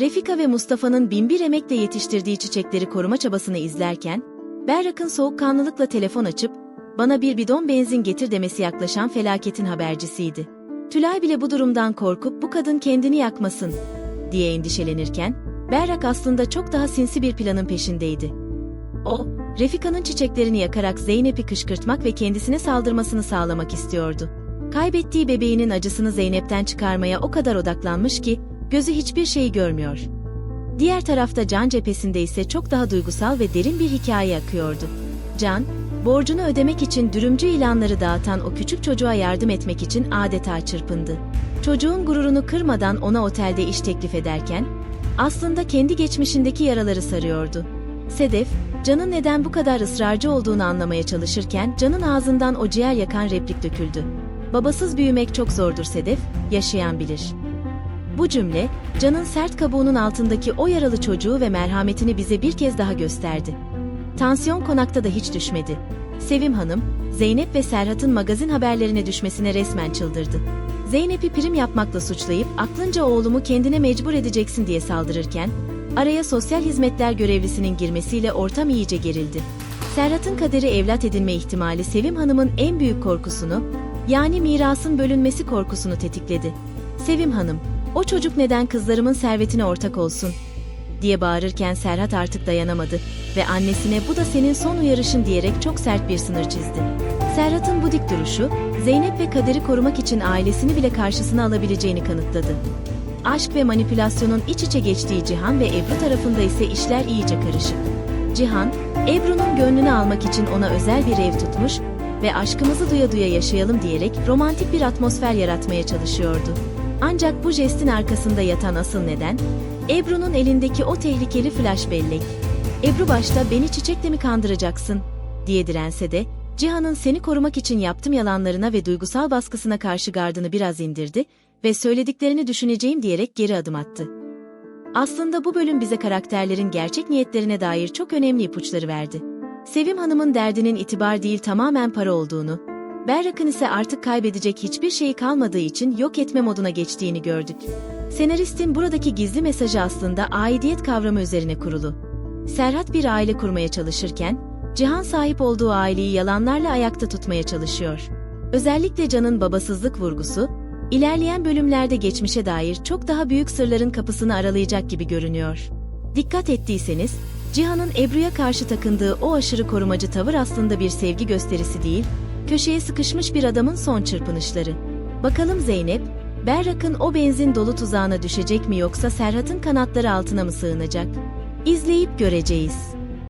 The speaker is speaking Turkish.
Refika ve Mustafa'nın binbir emekle yetiştirdiği çiçekleri koruma çabasını izlerken, Berrak'ın soğukkanlılıkla telefon açıp, bana bir bidon benzin getir demesi yaklaşan felaketin habercisiydi. Tülay bile bu durumdan korkup bu kadın kendini yakmasın diye endişelenirken, Berrak aslında çok daha sinsi bir planın peşindeydi. O, Refika'nın çiçeklerini yakarak Zeynep'i kışkırtmak ve kendisine saldırmasını sağlamak istiyordu. Kaybettiği bebeğinin acısını Zeynep'ten çıkarmaya o kadar odaklanmış ki, gözü hiçbir şeyi görmüyor. Diğer tarafta Can cephesinde ise çok daha duygusal ve derin bir hikaye akıyordu. Can, borcunu ödemek için dürümcü ilanları dağıtan o küçük çocuğa yardım etmek için adeta çırpındı. Çocuğun gururunu kırmadan ona otelde iş teklif ederken, aslında kendi geçmişindeki yaraları sarıyordu. Sedef, Can'ın neden bu kadar ısrarcı olduğunu anlamaya çalışırken Can'ın ağzından o ciğer yakan replik döküldü. Babasız büyümek çok zordur Sedef, yaşayan bilir. Bu cümle, Can'ın sert kabuğunun altındaki o yaralı çocuğu ve merhametini bize bir kez daha gösterdi. Tansiyon konakta da hiç düşmedi. Sevim Hanım, Zeynep ve Serhat'ın magazin haberlerine düşmesine resmen çıldırdı. Zeynep'i prim yapmakla suçlayıp aklınca oğlumu kendine mecbur edeceksin diye saldırırken, araya sosyal hizmetler görevlisinin girmesiyle ortam iyice gerildi. Serhat'ın kaderi evlat edinme ihtimali Sevim Hanım'ın en büyük korkusunu, yani mirasın bölünmesi korkusunu tetikledi. Sevim Hanım, o çocuk neden kızlarımın servetine ortak olsun? diye bağırırken Serhat artık dayanamadı ve annesine bu da senin son uyarışın diyerek çok sert bir sınır çizdi. Serhat'ın bu dik duruşu, Zeynep ve Kader'i korumak için ailesini bile karşısına alabileceğini kanıtladı. Aşk ve manipülasyonun iç içe geçtiği Cihan ve Ebru tarafında ise işler iyice karışık. Cihan, Ebru'nun gönlünü almak için ona özel bir ev tutmuş ve aşkımızı duya duya yaşayalım diyerek romantik bir atmosfer yaratmaya çalışıyordu. Ancak bu jestin arkasında yatan asıl neden, Ebru'nun elindeki o tehlikeli flash bellek. Ebru başta beni çiçekle mi kandıracaksın diye dirense de, Cihan'ın seni korumak için yaptım yalanlarına ve duygusal baskısına karşı gardını biraz indirdi ve söylediklerini düşüneceğim diyerek geri adım attı. Aslında bu bölüm bize karakterlerin gerçek niyetlerine dair çok önemli ipuçları verdi. Sevim Hanım'ın derdinin itibar değil tamamen para olduğunu, Berrak'ın ise artık kaybedecek hiçbir şeyi kalmadığı için yok etme moduna geçtiğini gördük. Senaristin buradaki gizli mesajı aslında aidiyet kavramı üzerine kurulu. Serhat bir aile kurmaya çalışırken, Cihan sahip olduğu aileyi yalanlarla ayakta tutmaya çalışıyor. Özellikle Can'ın babasızlık vurgusu, ilerleyen bölümlerde geçmişe dair çok daha büyük sırların kapısını aralayacak gibi görünüyor. Dikkat ettiyseniz, Cihan'ın Ebru'ya karşı takındığı o aşırı korumacı tavır aslında bir sevgi gösterisi değil, köşeye sıkışmış bir adamın son çırpınışları. Bakalım Zeynep, Berrak'ın o benzin dolu tuzağına düşecek mi yoksa Serhat'ın kanatları altına mı sığınacak? İzleyip göreceğiz.